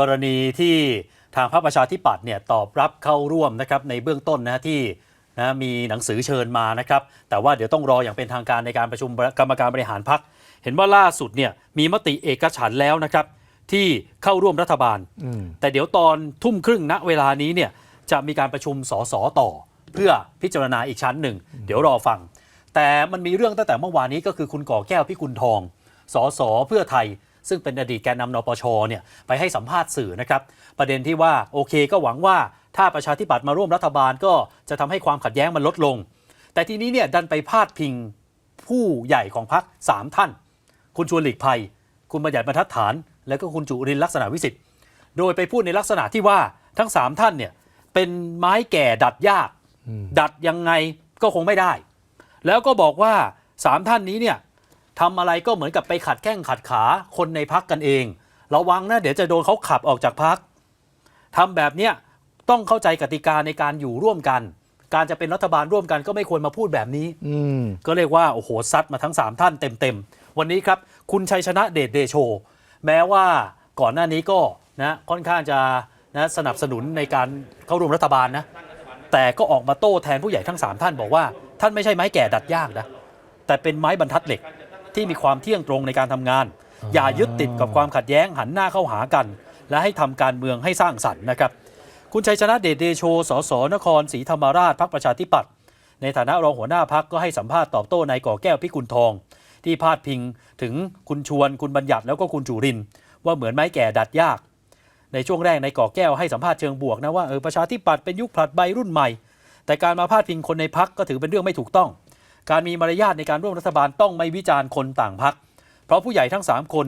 กรณีที่ทางพรรคประชาธิปัตย์เนี่ยตอบรับเข้าร่วมนะครับในเบื้องต้นนะที่นะมีหนังสือเชิญมานะครับ แต่ว่าเดี๋ยวต้องรออย่างเป็นทางการในการประชุมกรรมการบริหารพรรคเห็นว่าล่าสุดเนี่ยมีมติเอกฉันท์แล้วนะครับ ที่เข้าร่วมรัฐบาลอืมแต่เดี๋ยวตอนทุ่มครึ่งณเวลานี้เนี่ยจะมีการประชุมสสต่อ เพื่อพิจารณาอีกชั้นหนึ่ง เดี๋ยวรอฟัง แต่มันมีเรื่องตั้งแต่เมื่อวานนี้ก็คือคุณก่อแก้วพิกุลทองสสเพื่อไทย ซึ่งเป็นอดีตแกนนำนปชเนี่ยไปให้สัมภาษณ์สื่อนะครับประเด็นที่ว่าโอเคก็หวังว่าถ้าประชาธิปัตย์มาร่วมรัฐบาลก็จะทำให้ความขัดแย้งมันลดลง แต่ทีนี้เนี่ยดันไปพาดพิงผู้ใหญ่ของพรรคสามท่าน คุณชวนหลีกภัย คุณบัญญัติบรรทัดฐาน แล้วก็คุณจุรินลักษณะวิสิทธิ์โดยไปพูดในลักษณะที่ว่าทั้ง 3 ท่านเนี่ยเป็นไม้แก่ดัดยาก ดัดยังไงก็คงไม่ได้ แล้วก็บอกว่า 3 ท่านนี้เนี่ย ทำอะไรก็เหมือนกับไปขัดแข้งขัดขาคนในพักกันเอง ระวังนะเดี๋ยวจะโดนเขาขับออกจากพักทำแบบเนี้ยต้องเข้าใจกติกาในการอยู่ร่วมกัน การจะเป็นรัฐบาลร่วมกันก็ไม่ควรมาพูดแบบนี้ อืม ก็เรียกว่า โอ้โหซัดมาทั้ง 3 ท่านเต็ม ๆ วันนี้ครับ คุณชัยชนะเดชเดโช แม้ว่าก่อนหน้านี้ก็นะค่อนข้างจะนะสนับสนุนในการเข้าร่วมรัฐบาลนะ แต่ก็ออกมาโต้แทนผู้ใหญ่ทั้ง 3 ท่านบอกว่า ท่านไม่ใช่ไม้แก่ดัดยากนะ แต่เป็นไม้บรรทัดเหล็ก ที่มีความเที่ยงตรงในการทำงาน อย่ายึดติดกับความขัดแย้งหันหน้าเข้าหากัน และให้ทำการเมืองให้สร้างสรรค์นะครับ คุณชัยชนะเดชเดโชสสนครศรีธรรมราชพรรคประชาธิปัตย์ในฐานะรองหัวหน้าพักก็ให้สัมภาษณ์ตอบโต้นายก่อแก้วพิกุลทอง ที่พาดพิงถึงคุณชวนคุณบัญญัติแล้วก็คุณจุรินทร์ว่าเหมือนไม้แก่ดัดยาก ในช่วงแรกนายก่อแก้วให้สัมภาษณ์เชิงบวกนะว่าเออประชาธิปัตย์เป็นยุคผลัดใบรุ่นใหม่ แต่การมาพาดพิงคนในพักก็ถือเป็นเรื่องไม่ถูกต้อง การมีมารยาทในการร่วมรัฐบาลต้องไม่วิจารณ์คนต่างพัก เพราะผู้ใหญ่ทั้ง 3 คน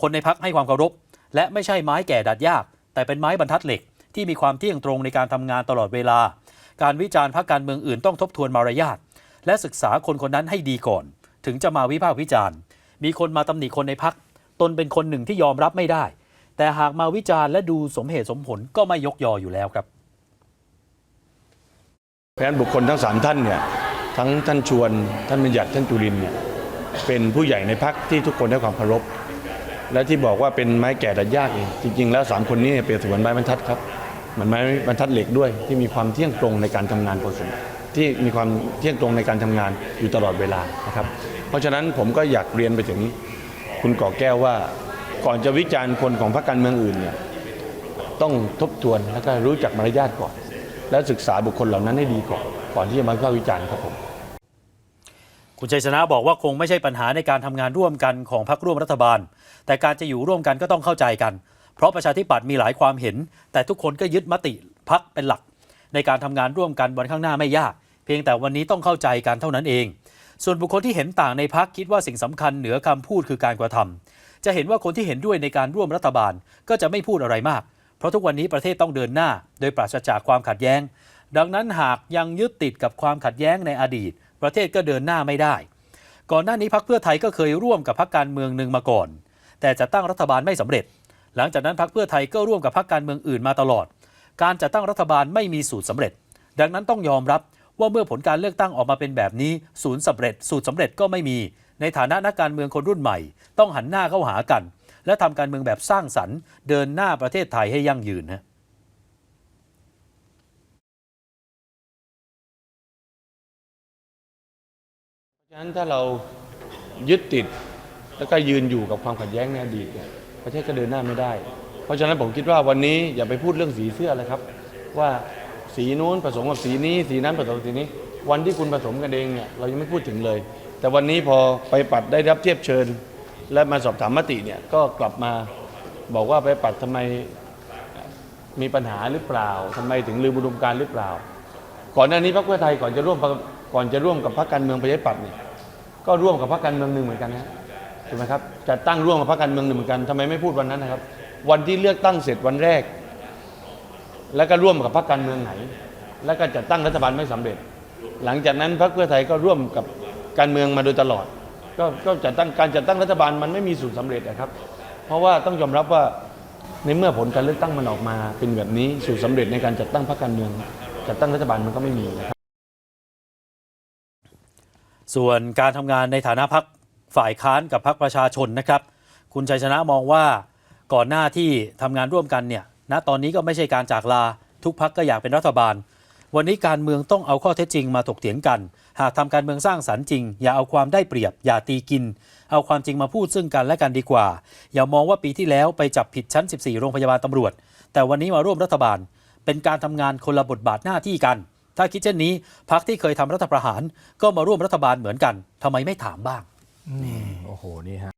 คนในพักให้ความเคารพ และไม่ใช่ไม้แก่ดัดยาก แต่เป็นไม้บรรทัดเหล็ก ที่มีความเที่ยงตรงในการทำงานตลอดเวลา การวิจารณ์พรรคการเมืองอื่นต้องทบทวนมารยาทและศึกษาคนคนนั้นให้ดีก่อน ถึงจะมาวิพากษ์วิจารณ์ มีคนมาตำหนิคนในพักตนเป็นคนหนึ่งที่ยอมรับไม่ได้ แต่หากมาวิจารณ์และดูสมเหตุสมผลก็ไม่ยกยออยู่แล้วครับเพราะฉะนั้นบุคคลทั้งสามท่านเนี่ย ทั้งท่านชวนท่านบัญญัติท่านจุรินเนี่ยเป็นผู้ใหญ่ในพักที่ทุกคนให้ความเคารพและที่บอกว่าเป็นไม้แก่ดัดยากเองจริง ๆ แล้วสามคนนี้เปรียบเสมือนไม้บรรทัดครับเหมือนไม้บรรทัดเหล็กด้วย ที่มีความเที่ยงตรงในการทำงานพอสมที่มีความเที่ยงตรงในการทำงานอยู่ตลอดเวลานะครับ เพราะฉะนั้นผมก็อยากเรียนไปถึงคุณก่อแก้วว่า ก่อนจะวิจารณ์คนของพรรคการเมืองอื่นเนี่ยต้องทบทวนแล้วก็รู้จักมารยาทก่อน และศึกษาบุคคลเหล่านั้นให้ดีก่อน ก่อนที่จะมาวิพากษ์วิจารณ์ครับผมคุณชัยชนะบอกว่าคงไม่ใช่ปัญหาในการทำงานร่วมกันของพรรคร่วมรัฐบาล แต่การจะอยู่ร่วมกันก็ต้องเข้าใจกัน เพราะประชาธิปัตย์มีหลายความเห็น แต่ทุกคนก็ยึดมติพักเป็นหลัก ในการทำงานร่วมกันวันข้างหน้าไม่ยาก เพียงแต่วันนี้ต้องเข้าใจกันเท่านั้นเอง ส่วนบุคคลที่เห็นต่างในพักคิดว่าสิ่งสำคัญเหนือคำพูดคือการกระทำจะเห็นว่าคนที่เห็นด้วยในการร่วมรัฐบาลก็จะไม่พูดอะไรมาก เพราะทุกวันนี้ประเทศต้องเดินหน้า โดยปราศจากความขัดแย้ง ดังนั้นหากยังยึดติดกับความขัดแย้งในอดีต ประเทศก็เดินหน้าไม่ได้ ก่อนหน้านี้พักเพื่อไทยก็เคยร่วมกับพักการเมืองหนึ่งมาก่อน แต่จะตั้งรัฐบาลไม่สำเร็จ หลังจากนั้นพักเพื่อไทยก็ร่วมกับพักการเมืองอื่นมาตลอด การจัดตั้งรัฐบาลไม่มีสูตรสำเร็จ ดังนั้นต้องยอมรับว่าเมื่อผลการเลือกตั้งออกมาเป็นแบบนี้ศูนย์สำเร็จ สูตรสำเร็จก็ไม่มี ในฐานะนักการเมืองคนรุ่นใหม่ ต้องหันหน้าเข้าหากัน และทำการเมืองแบบสร้างสรรค์ เดินหน้าประเทศไทยให้ยั่งยืนฮะ ฉะนั้นถ้าเรายึดติดแล้วก็ยืนอยู่กับความขัดแย้งในอดีตเนี่ยประเทศก็เดินหน้าไม่ได้ เพราะฉะนั้นผมคิดว่าวันนี้อย่าไปพูดเรื่องสีเสื้อเลยครับ ว่าสีนู้นผสมกับสีนี้ สีนั้นผสมกับสีนี้ วันที่คุณผสมกันเองเนี่ยเรายังไม่พูดถึงเลย แต่วันนี้พอไปปัดได้รับเทียบเชิญ และมาสอบถามมติเนี่ยก็กลับมาบอกว่าไปปัดทำไมมีปัญหาหรือเปล่าทำไมถึงลืมอุดมการหรือเปล่า ก่อนหน้านี้พรรคเพื่อไทยก่อนจะร่วม ก่อนจะร่วมกับพรรคการเมืองประชาธิปัตย์เนี่ยก็ร่วมกับพรรคการเมืองหนึ่งเหมือนกันนะถูกไหมครับจัดตั้งร่วมกับพรรคการเมืองหนึ่งเหมือนกันทำไมไม่พูดวันนั้นนะครับ วันที่เลือกตั้งเสร็จวันแรก แล้วก็ร่วมกับพรรคการเมืองไหน แล้วก็จัดตั้งรัฐบาลไม่สำเร็จ หลังจากนั้นพรรคเพื่อไทยก็ร่วมกับการเมืองมาโดยตลอด ก็ก็จัดตั้งการจัดตั้งรัฐบาลมันไม่มีสูตรสำเร็จนะครับ เพราะว่าต้องยอมรับว่าในเมื่อผลการเลือกตั้งมันออกมา เป็นแบบนี้สูตรสำเร็จในการจัดตั้งพรรคการเมือง จัดตั้งรัฐบาลมันก็ไม่มีนะครับ ส่วนการทำงานในฐานะพักฝ่ายค้านกับพักประชาชนนะครับ คุณชัยชนะมองว่าก่อนหน้าที่ทำงานร่วมกันเนี่ยณตอนนี้ก็ไม่ใช่การจากลา ทุกพักก็อยากเป็นรัฐบาล วันนี้การเมืองต้องเอาข้อเท็จจริงมาถกเถียงกัน หากทำการเมืองสร้างสรรค์จริง อย่าเอาความได้เปรียบ อย่าตีกิน เอาความจริงมาพูดซึ่งกันและกันดีกว่า อย่ามองว่าปีที่แล้วไปจับผิดชั้น 14 โรงพยาบาลตำรวจ แต่วันนี้มาร่วมรัฐบาล เป็นการทำงานคนละบทบาทหน้าที่กัน ถ้าคิดเช่นนี้พักที่เคยทำรัฐประหารก็มาร่วมรัฐบาลเหมือนกันทำไมไม่ถามบ้าง โอ้โห นี่ฮะ